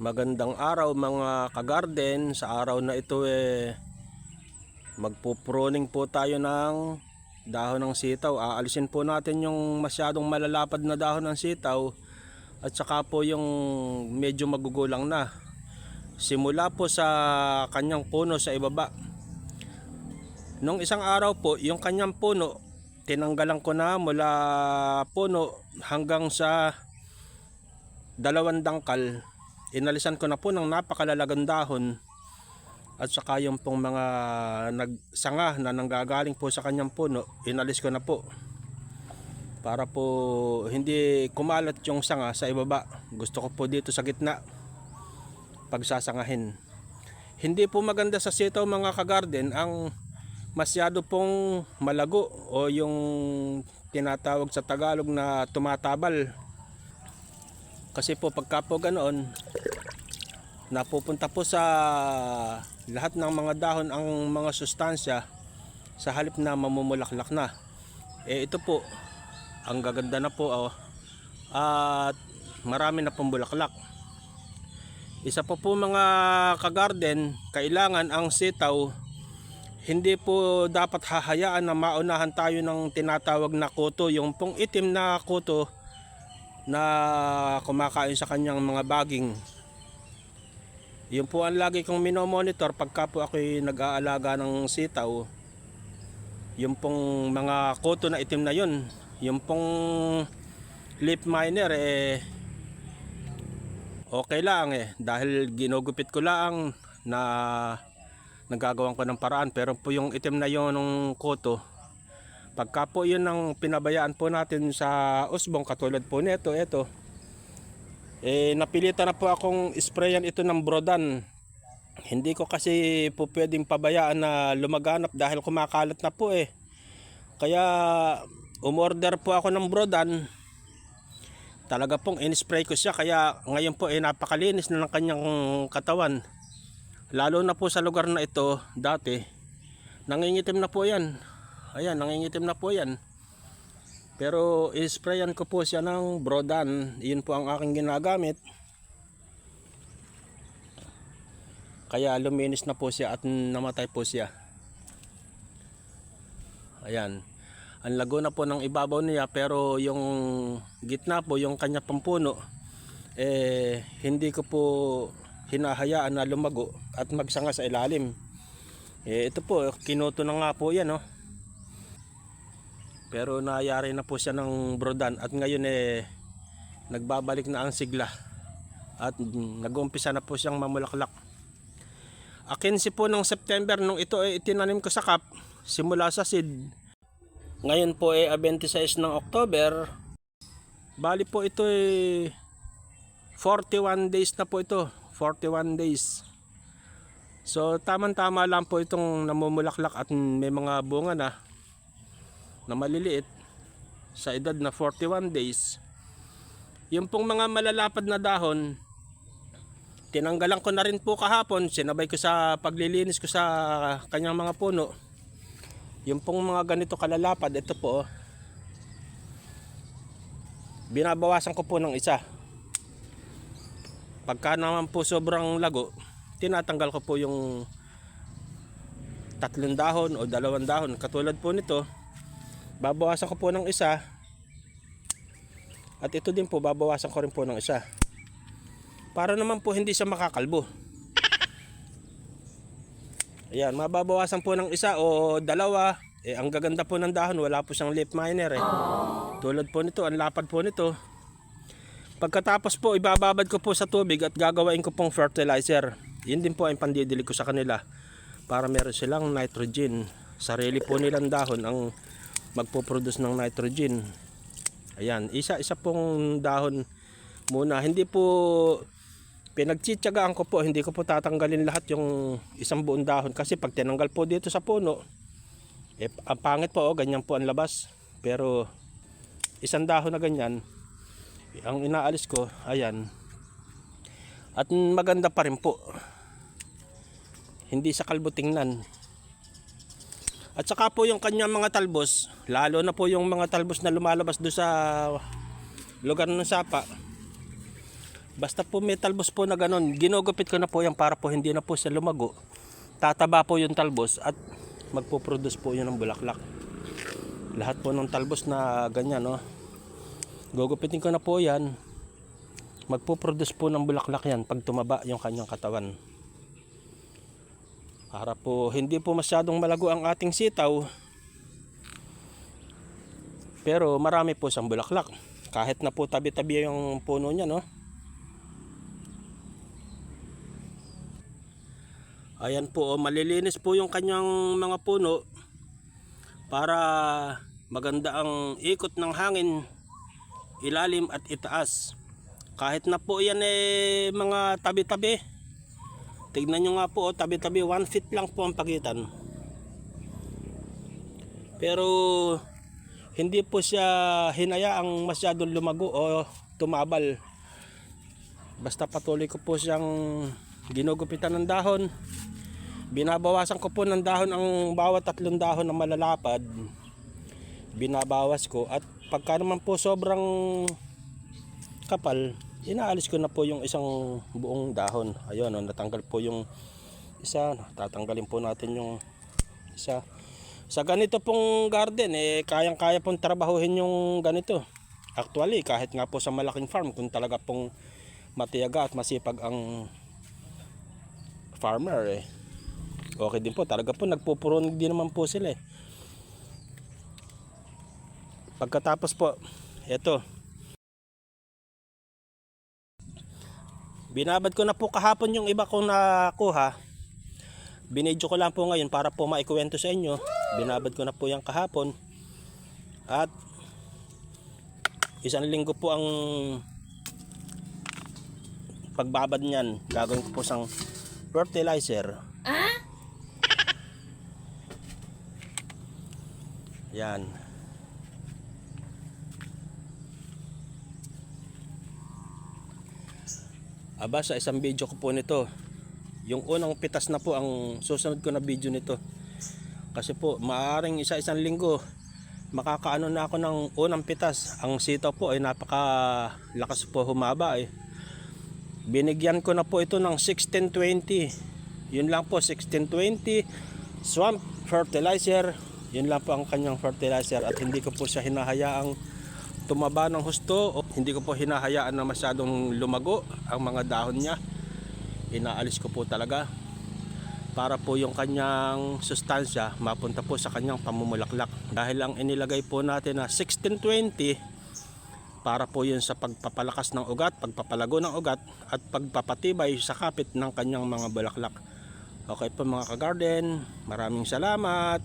Magandang araw mga kagarden. Sa araw na ito eh magpupruning po tayo ng dahon ng sitaw. Aalisin po natin yung masyadong malalapad na dahon ng sitaw at saka po yung medyo magugulang na. Simula po sa kanyang puno sa ibaba. Nung isang araw po, yung kanyang puno, tinanggalan ko na mula puno hanggang sa dalawang dangkal inalisan ko na po ng napakalalagang dahon at saka yung pong mga nagsanga na nanggagaling po sa kanyang puno inalis ko na po. Para po hindi kumalat yung sanga sa ibaba. Gusto ko po dito sa gitna pagsasangahin. Hindi po maganda sa sitaw mga kagarden ang masyado pong malago o yung tinatawag sa Tagalog na tumatabal kasi po pagka po ganoon, napupunta po sa lahat ng mga dahon ang mga sustansya sa halip na mamumulaklak na. Eh ito po, ang gaganda na po oh, at marami na pong bulaklak. Isa po po mga kagarden, kailangan ang sitaw hindi po dapat hahayaan na maunahan tayo ng tinatawag na kuto, yung pong itim na kuto na kumakain sa kanyang mga baging. Yun po ang lagi kong minomonitor pagka po ako'y nag-aalaga ng sitaw. Yung pong mga koto na itim na yun. Yung pong leaf miner eh okay lang eh dahil ginugupit ko lang na nagagawan ko ng paraan pero po yung itim na yun ng koto Pagka po yun ang pinabayaan po natin sa usbong katulad po nito, ito. Eh napilitan na po akong sprayan ito ng brodan. Hindi ko kasi po pwedeng pabayaan na lumaganap dahil kumakalat na po eh. Kaya umorder po ako ng brodan. Talaga pong in-spray ko siya kaya ngayon po eh napakalinis na ng kanyang katawan. Lalo na po sa lugar na ito dati nangingitim na po yan Ayan, nangingitim na po yan. Pero isprayan ko po siya ng Brodan. Yun po ang aking ginagamit. Kaya luminis na po siya at namatay po siya. Ayan. Ang lago na po ng ibabaw niya pero yung gitna po, yung kanya pampuno, eh hindi ko po hinahayaan na lumago at magsanga sa ilalim. Eh ito po, kinuto na nga po yan, oh. Pero nayari na po siya ng brodan at ngayon eh nagbabalik na ang sigla at nag-umpisa na po siyang mamulaklak. Akin si po ng September nung ito ay itinanim ko sa kap simula sa seed. Ngayon po ay 26 ng October. Bali po ito ay 41 days na po ito. 41 days. So tamang-tama lang po itong namumulaklak at may mga bunga na na maliliit sa edad na 41 days yung pong mga malalapad na dahon tinanggalan ko na rin po kahapon sinabay ko sa paglilinis ko sa kanyang mga puno. Yung pong mga ganito kalalapad ito po oh. binabawasan ko po ng isa. Pagka naman po sobrang lago tinatanggal ko po yung tatlong dahon o dalawang dahon. Katulad po nito babawasan ko po ng isa. At ito din po babawasan ko rin po ng isa. Para naman po hindi siya makakalbo. Ayan mababawasan po ng isa o dalawa. Eh ang gaganda po ng dahon wala po siyang leaf miner eh. Tulad po nito ang lapad po nito. Pagkatapos po ibababad ko po sa tubig at gagawain ko pong fertilizer. Yun din po ang pandidili ko sa kanila. Para meron silang nitrogen. Sarili po nilang dahon ang magpo-produce ng nitrogen. Ayan, isa-isa pong dahon muna. Hindi po pinagtsitsagaan ko po, hindi ko po tatanggalin lahat yung isang buong dahon kasi pag tinanggal po dito sa puno, eh, ang pangit po, oh, ganyan po ang labas. Pero isang dahon na ganyan, ang inaalis ko, ayan. At maganda pa rin po. Hindi sa kalbo tingnan. At saka po yung kanyang mga talbos, lalo na po yung mga talbos na lumalabas do sa lugar ng sapa. Basta po may talbos po na ganun, ginugupit ko na po yan para po hindi na po siya lumago. Tataba po yung talbos at magpo-produce po yun ng bulaklak. Lahat po ng talbos na ganyan, no? Gugupitin ko na po yan. Magpo-produce po ng bulaklak yan pag tumaba yung kanyang katawan. Para po hindi po masyadong malago ang ating sitaw. Pero marami po siyang bulaklak. Kahit na po tabi-tabi yung puno niya, no? Ayan po, oh, malilinis po yung kanyang mga puno para maganda ang ikot ng hangin ilalim at itaas. Kahit na po yan eh mga tabi-tabi. Tignan nyo nga po, oh, tabi-tabi, 1 feet lang po ang pagitan. Pero hindi po siya hinayaang masyadong lumago o tumabal. Basta patuloy ko po siyang ginugupitan ng dahon. Binabawasan ko po ng dahon ang bawat tatlong dahon na malalapad. Binabawas ko at pagka naman po sobrang kapal, inaalis ko na po yung isang buong dahon. Ayun, oh, natanggal po yung isa. Tatanggalin po natin yung isa. Sa ganito pong garden, eh, kayang-kaya pong trabahuhin yung ganito. Actually, kahit nga po sa malaking farm, kung talaga pong matiyaga at masipag ang farmer, eh, okay din po. Talaga po, nagpupurunig din naman po sila, eh. Pagkatapos po, eto, binabad ko na po kahapon yung iba kong nakuha. Binidyo ko lang po ngayon para po maikwento sa inyo. Binabad ko na po yung kahapon. At isang linggo po ang pagbabad niyan. Gagawin ko po sang fertilizer. Yan. Aba sa isang video ko po nito. Yung unang pitas na po ang susunod ko na video nito. Kasi po maaaring isa-isang linggo makakaano na ako ng unang pitas. Ang sitaw po ay napakalakas po humaba eh. Binigyan ko na po ito ng 1620. Yun lang po 1620 swamp fertilizer. Yun lang po ang kanyang fertilizer at hindi ko po siya hinahayaang tumaba ng husto hindi ko po hinahayaan na masyadong lumago ang mga dahon niya. Inaalis ko po talaga para po yung kanyang sustansya mapunta po sa kanyang pamumulaklak. Dahil ang inilagay po natin na 1620 para po yun sa pagpapalakas ng ugat pagpapalago ng ugat at pagpapatibay sa kapit ng kanyang mga bulaklak. Okay po mga ka-garden maraming salamat